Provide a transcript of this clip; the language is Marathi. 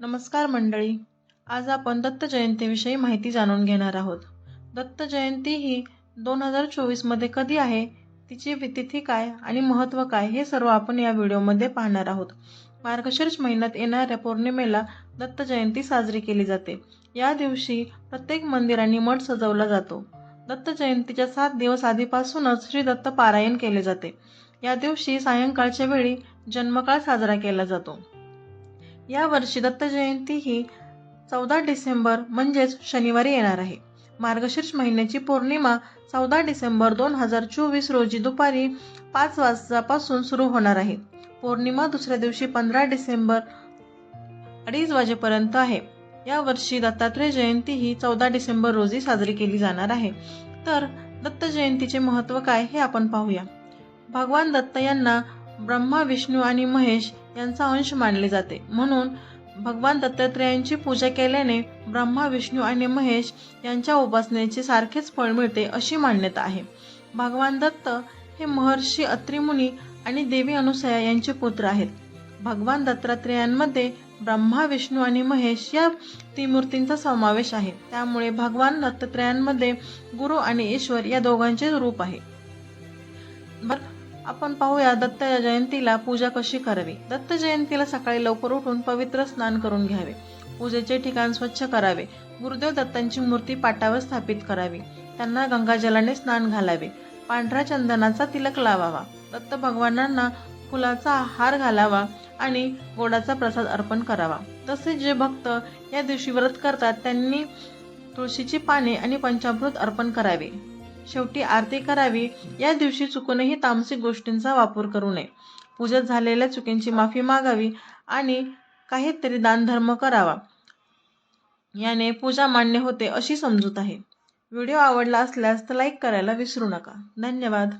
नमस्कार मंडळी. आज आपण दत्त जयंतीविषयी माहिती जाणून घेणार आहोत. दत्त जयंती ही दोन हजार चोवीसमध्ये कधी आहे तिची तिथी काय आणि महत्त्व काय हे सर्व आपण या व्हिडिओमध्ये पाहणार आहोत. मार्गशीर्ष महिन्यात येणाऱ्या पौर्णिमेला दत्त जयंती साजरी केली जाते. या दिवशी प्रत्येक मंदिर आणि मठ सजवला जातो. दत्त जयंतीच्या सात दिवस आधीपासूनच श्री दत्त पारायण केले जाते. या दिवशी सायंकाळच्या वेळी जन्मकाळ साजरा केला जातो. यावर्षी दत्त जयंती ही चौदा डिसेंबर म्हणजेच शनिवारी येणार आहे. मार्गशीर्ष महिन्याची पौर्णिमा चौदा डिसेंबर दोन हजार चोवीस रोजी दुपारी पाच वाजतापासून सुरू होणार आहे. पौर्णिमा दुसऱ्या दिवशी पंधरा डिसेंबर अडीच वाजेपर्यंत आहे. यावर्षी दत्तात्रय जयंती ही चौदा डिसेंबर रोजी साजरी केली जाणार आहे. तर दत्त जयंतीचे महत्त्व काय हे आपण पाहूया. भगवान दत्त यांना ब्रह्मा विष्णू आणि महेश यांचा अंश मानले जाते. म्हणून भगवान दत्तात्रेयांची पूजा केल्याने ब्रह्मा विष्णू आणि महेश यांच्या उपासनेचे सारखेच फळ मिळते अशी मान्यता आहे. भगवान दत्त हे महर्षी अत्रिमुनी आणि देवी अनुसया यांचे पुत्र आहेत. भगवान दत्तात्रेयांमध्ये ब्रह्मा विष्णू आणि महेश या त्रिमूर्तींचा समावेश आहे. त्यामुळे भगवान दत्तात्रेयांमध्ये गुरु आणि ईश्वर या दोघांचे रूप आहे. बरं आपण पाहूया दत्त जयंतीला पूजा कशी करावी? दत्त जयंतीला सकाळी लवकर उठून पवित्र स्नान करून घ्यावे. पूजेचे ठिकाण स्वच्छ करावे. गुरुदेव दत्तांची मूर्ती पाटावर स्थापित करावी. त्यांना गंगाजलाने स्नान घालावे. पांढऱ्या चंदनाचा तिलक लावावा. दत्त भगवानांना फुलाचा हार घालावा आणि गोडाचा प्रसाद अर्पण करावा. तसेच जे भक्त या दिवशी व्रत करतात त्यांनी तुळशीची पाने आणि पंचामृत अर्पण करावे. शेवटी आरती करावी या दिवशी चुकूनही तामसिक गोष्टींचा वापर करू नये. पूजेत झालेल्या चुकींची माफी मागावी आणि काहीतरी दानधर्म करावा. याने पूजा मान्य होते अशी समजूत आहे. व्हिडिओ आवडला असल्यास तर लाईक करायला विसरू नका. धन्यवाद.